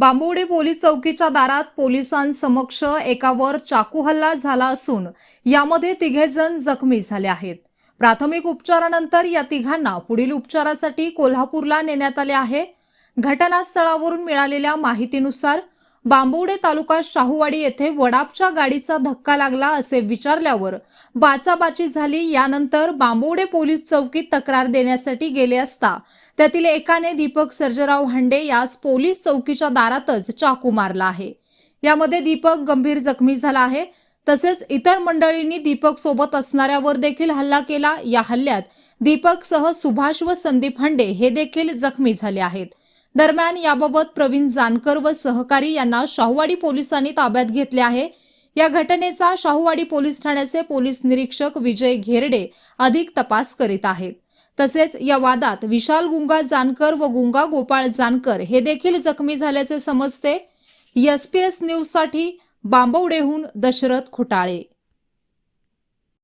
Bambavade police चौकीच्या दारात पोलिसांसमक्ष एकावर चाकू हल्ला झाला असून यामध्ये तिघे जण जखमी झाले आहेत. प्राथमिक उपचारानंतर या तिघांना पुढील उपचारासाठी कोल्हापूरला नेण्यात आले आहे. घटनास्थळावरून मिळालेल्या माहितीनुसार बांबवडे तालुका शाहूवाडी येथे वडापच्या गाडीचा धक्का लागला असे विचारल्यावर बाचाबाची झाली. यानंतर बांबवडे पोलीस चौकीत तक्रार देण्यासाठी गेले असता त्यातील एकाने दीपक सर्जराव हांडे यास पोलीस चौकीच्या दारातच चाकू मारला आहे. यामध्ये दीपक गंभीर जखमी झाला आहे. तसेच इतर मंडळींनी दीपक सोबत असणाऱ्यावर देखील हल्ला केला. या हल्ल्यात दीपक सह सुभाष व संदीप हंडे हे देखील जखमी झाले आहेत. दरम्यान याबाबत प्रवीण जानकर व सहकारी यांना शाहूवाडी पोलिसांनी ताब्यात घेतले आहे. या घटनेचा शाहूवाडी पोलीस ठाण्याचे पोलीस निरीक्षक विजय घेरडे अधिक तपास करीत आहेत. तसेच या वादात विशाल गुंगा जानकर व गुंगा गोपाळ जानकर हे देखील जखमी झाल्याचे समजते. एस पी एस न्यूजसाठी बांबवडेहून दशरथ खुटाळे.